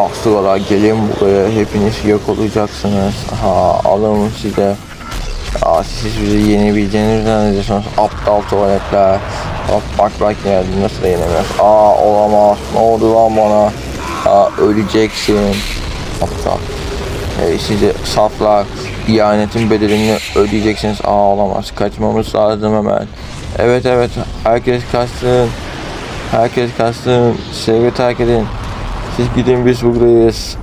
Astrolar gelin buraya hepiniz yok olacaksınız. Ha alın size. Aa, siz bizi yenebileceğinizi zannediyorsunuz. Aptal tuvaletler. Bak bak bak ya nasıl yenemiyoruz. Aa olamaz. Ne oldu lan bana? Aa öleceksin. Aptal. Hey sizi saflar. İhanetin bedelini ödeyeceksiniz. Aa olamaz. Kaçmamız lazım hemen. Evet evet. Herkes kaçsın. Herkes kaçsın. Şehri terk edin. Siz gidin biz buradayız.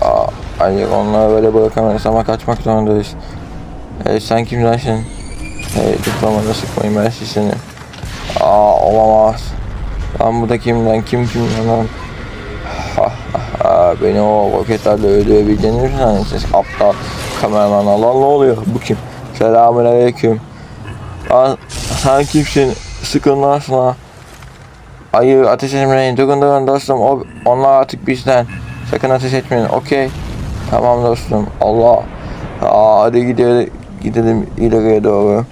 Aa, hayır onları böyle bırakamayız ama kaçmak zorundayız. Hey sen kimdensin? Hey bana sıkmayın ben seni. Aa olamaz. Lan bu da kimden kim kimden lan? Ha, ha, ha, beni o roketlerle öldürebileceğini mi sanıyorsunuz? Aptal kameraman lan ne oluyor? Bu kim? Selamun aleyküm. Lan sen kimsin? Sıkın lan Hayır ateş etmeyin. Durun durun dostum. O, onlar artık bizden. Sakın ateş etmeyin. Okey. Tamam dostum. Allah. Aa, hadi gidelim, gidelim ileriye doğru.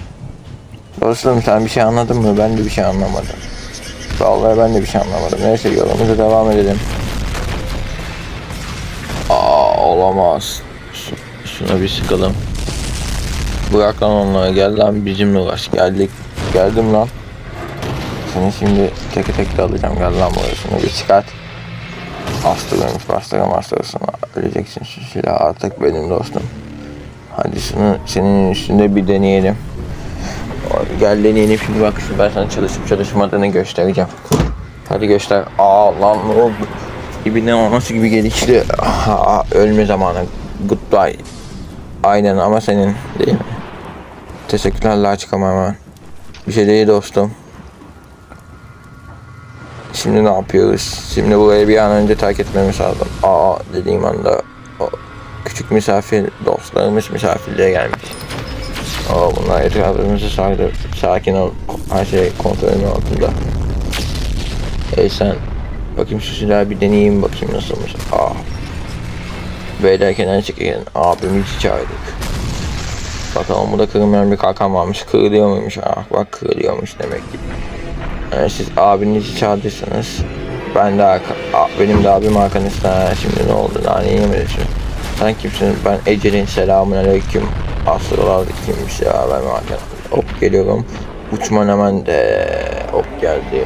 Dostum sen bir şey anladın mı? Ben de bir şey anlamadım. Vallahi ben de bir şey anlamadım. Neyse yolumuza devam edelim. Aa olamaz. Şu- Şuna bir sıkalım. Bırak lan onları gel lan bizimle uğraş. Geldik. Geldim lan. Seni şimdi tek tek de alacağım. Gel lan buraya şunu bir çıkart. Bastırıyormuş bastıra bastırsın. Öleceksin şu silah artık benim dostum. Hadi şunu senin üstünde bir deneyelim. Gel deneyelim şimdi bak şu ben sana çalışıp çalışmadığını göstereceğim. Hadi göster. Aa lan ne oldu? Gibi ne o nasıl gibi gelişti. Aa, ölme zamanı. Goodbye. Aynen ama senin değil mi? Teşekkürler la çıkamam hemen. Bir şey değil dostum. Şimdi ne yapıyoruz? Şimdi burayı bir an önce terk etmemiz lazım. Aa dediğim anda o küçük misafir dostlarımız misafirliğe gelmiş. Aa bunlar etrafımızı sardı. Sakin ol. Her şey kontrolün altında. Ey sen bakayım şu silahı bir deneyeyim bakayım nasılmış. Aa. Beyler kenar çekin. Abimi hiç çağırdık. Bakalım burada kırılmayan bir kalkan varmış. Kırılıyor muymuş? Ah bak kırılıyormuş demek ki. Yani siz abinizi çağırdıysanız ben de benim de abim arkanızda Ha, şimdi ne oldu? Daha ne yemedin sen kimsin? Ben Ecel'in selamun aleyküm astrolar kimmiş ya? Ben arkadan hop geliyorum. Uçman hemen de hop geldi.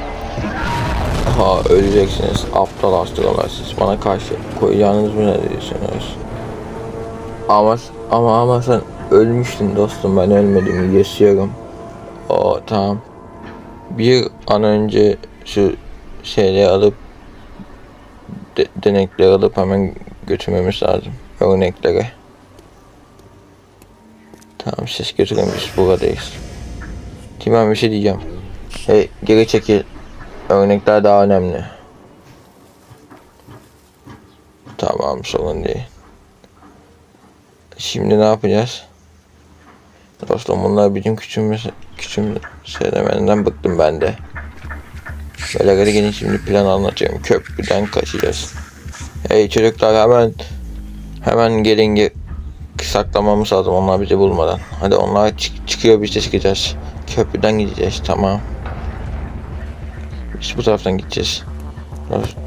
Ha öleceksiniz. Aptal astrolar siz bana karşı koyacağınız mı ne diyorsunuz? Ama ama ama sen ölmüştün dostum ben ölmedim yaşıyorum. O tamam bir an önce şu şeyleri alıp de, denekleri alıp hemen götürmemiz lazım. Örnekleri. Tamam siz götürün biz buradayız. Ben bir şey diyeceğim. Hey geri çekil. Örnekler daha önemli. Tamam sorun değil. Şimdi ne yapacağız? Dostum bunlar bizim küçüğümüz, küçüğüm söylemenden bıktım ben de. Böyle hadi gelin şimdi plan anlatıyorum. Köprüden kaçacağız. Hey çocuklar hemen hemen gelin ge saklamamız lazım onlar bizi bulmadan. Hadi onlar çık- çıkıyor biz de çıkacağız. Köprüden gideceğiz tamam. Biz bu taraftan gideceğiz.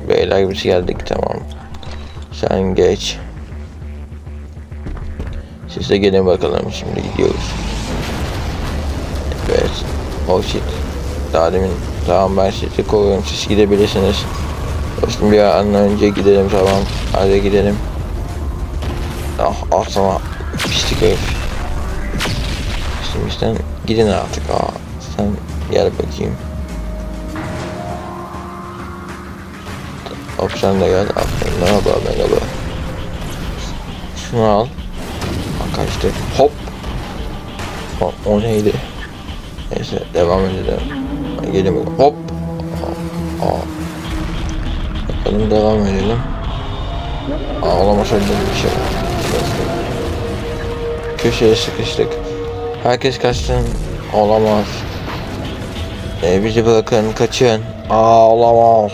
Beyler biz geldik tamam. Sen geç. Siz de gelin bakalım şimdi gidiyoruz. Evet. Oh shit. Daha demin tamam ben sizi koruyorum siz gidebilirsiniz. Dostum bir an önce gidelim tamam. Hadi gidelim. Ah aslında pislik herif. Şimdi sen gidin artık. Aa, sen gel bakayım. Hop sen de gel. Aferin merhaba merhaba. Şunu al. Kaçtı. Hop. O, o neydi? Neyse devam edelim. Gelin bakalım. Hop. Aa. Bakalım devam edelim. Aa olamaz öyle bir şey. Köşeye sıkıştık. Herkes kaçsın. Olamaz. E, bizi bırakın kaçın. Aa olamaz.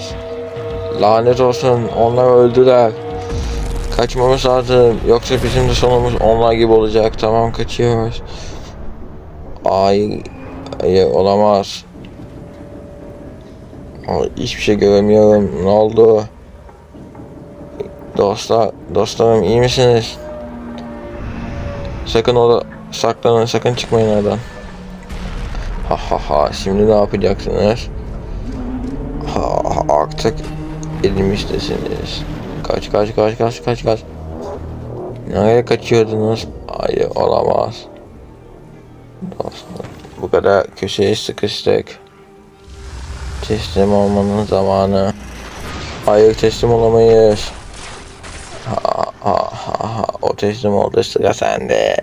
Lanet olsun onlar öldüler. Kaçmamız lazım. Yoksa bizim de sonumuz onlar gibi olacak. Tamam kaçıyoruz. Ay, ay olamaz. Hiçbir şey göremiyorum. Ne oldu? Dostlar, dostlarım iyi misiniz? Sakın orada saklanın, sakın çıkmayın oradan. Ha ha ha, şimdi ne yapacaksınız? Ha, ha, artık elimiztesiniz. Kaç kaç kaç kaç kaç kaç. Nereye kaçıyordunuz? Hayır olamaz. Dostlar, bu kadar köşeye sıkıştık. Teslim olmanın zamanı. Hayır teslim olamayız. Ha ha ha ha o teslim oldu sıra sende.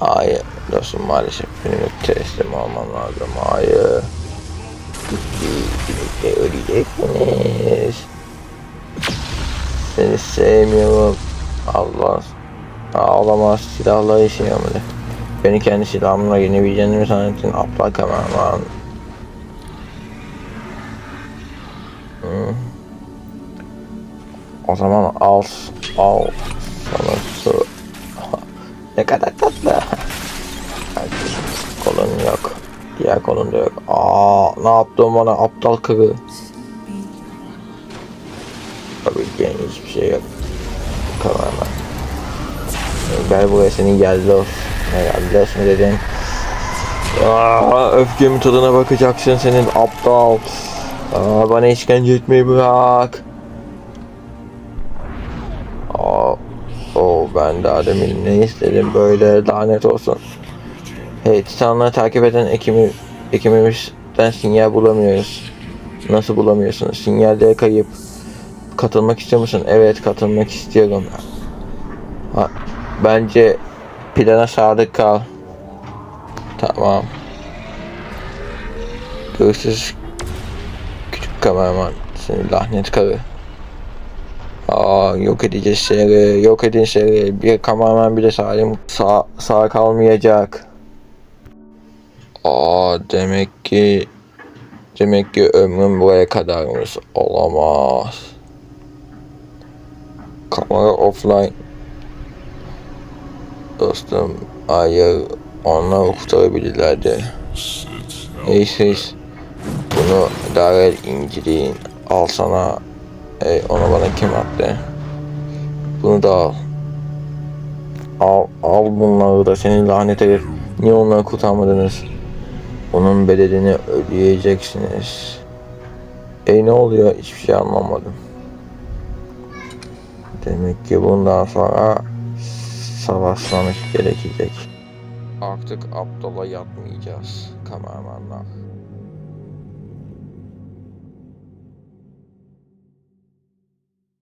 Hayır dostum maalesef benim teslim olmam lazım. Hayır. Birlikte öleceksiniz. Seni sevmiyorum. Allah. Ağlamaz silahla işiyor mu? Beni kendi silahımla yenebileceğini mi zannettin aptal kameraman? O zaman al, al sana su. ne kadar tatlı. Kolun yok. Diğer kolun da yok. Aa, ne yaptın bana aptal kırı? Yapabileceğin hiçbir şey yok. Kameraman. Gel buraya senin geldi olsun. Geldi olsun dedin. Aa, öfkemin tadına bakacaksın senin aptal. Aa, bana işkence etmeyi bırak. Aa, o ben daha demin ne istedim böyle lanet olsun. Hey Titanları takip eden ekimi, ekibimizden sinyal bulamıyoruz. Nasıl bulamıyorsunuz? Sinyalde kayıp. Katılmak istiyor musun? Evet katılmak istiyorum. Ha, bence plana sadık kal. Tamam. Görüşürüz. Küçük kameraman. Seni lanet karı. Aa, yok edeceğiz seni. Yok edin seni. Bir kameraman bile salim sağ, sağ kalmayacak. Aa, demek ki demek ki ömrüm buraya kadarmış. Olamaz. Kamera offline. Dostum, hayır. Onlar kurtarabilirlerdi. Hey siz. Bunu Darel inceleyin. Al sana. Ey onu bana kim attı? Bunu da al. Al, al bunları da senin lanet herif. Niye onları kurtarmadınız? Onun bedelini ödeyeceksiniz. Ey ne oluyor? Hiçbir şey anlamadım. Demek ki bundan sonra savaşmamış gerekecek. Artık aptala yatmayacağız kameramanlar.